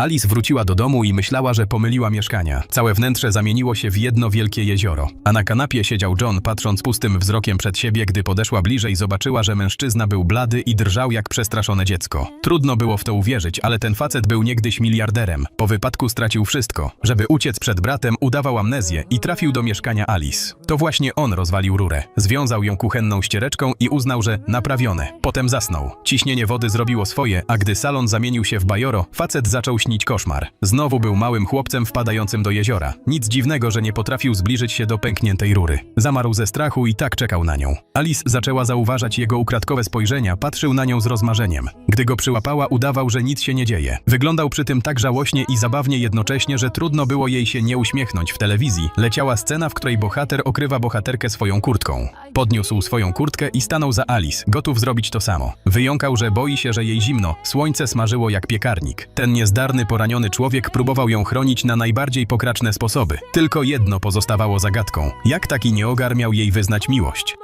Alice wróciła do domu i myślała, że pomyliła mieszkania. Całe wnętrze zamieniło się w jedno wielkie jezioro. A na kanapie siedział John, patrząc pustym wzrokiem przed siebie, gdy podeszła bliżej, zobaczyła, że mężczyzna był blady i drżał jak przestraszone dziecko. Trudno było w to uwierzyć, ale ten facet był niegdyś miliarderem. Po wypadku stracił wszystko. Żeby uciec przed bratem, udawał amnezję i trafił do mieszkania Alice. To właśnie on rozwalił rurę. Związał ją kuchenną ściereczką i uznał, że naprawione. Potem zasnął. Ciśnienie wody zrobiło swoje, a gdy salon zamienił się w bajoro, facet zaczął śnić koszmar. Znowu był małym chłopcem wpadającym do jeziora. Nic dziwnego, że nie potrafił zbliżyć się do pękniętej rury. Zamarł ze strachu i tak czekał na nią. Alice zaczęła zauważać jego ukradkowe spojrzenia, patrzył na nią z rozmarzeniem. Gdy go przyłapała, udawał, że nic się nie dzieje. Wyglądał przy tym tak żałośnie i zabawnie jednocześnie, że trudno było jej się nie uśmiechnąć. W telewizji leciała scena, w której bohater okrywa bohaterkę swoją kurtką. Podniósł swoją kurtkę i stanął za Alice, gotów zrobić to samo. Wyjąkał, że boi się, że jej zimno. Słońce smażyło jak piekarnik. Ten niezdarny, poraniony człowiek próbował ją chronić na najbardziej pokraczne sposoby. Tylko jedno pozostawało zagadką. Jak taki nieogar miał jej wyznać miłość?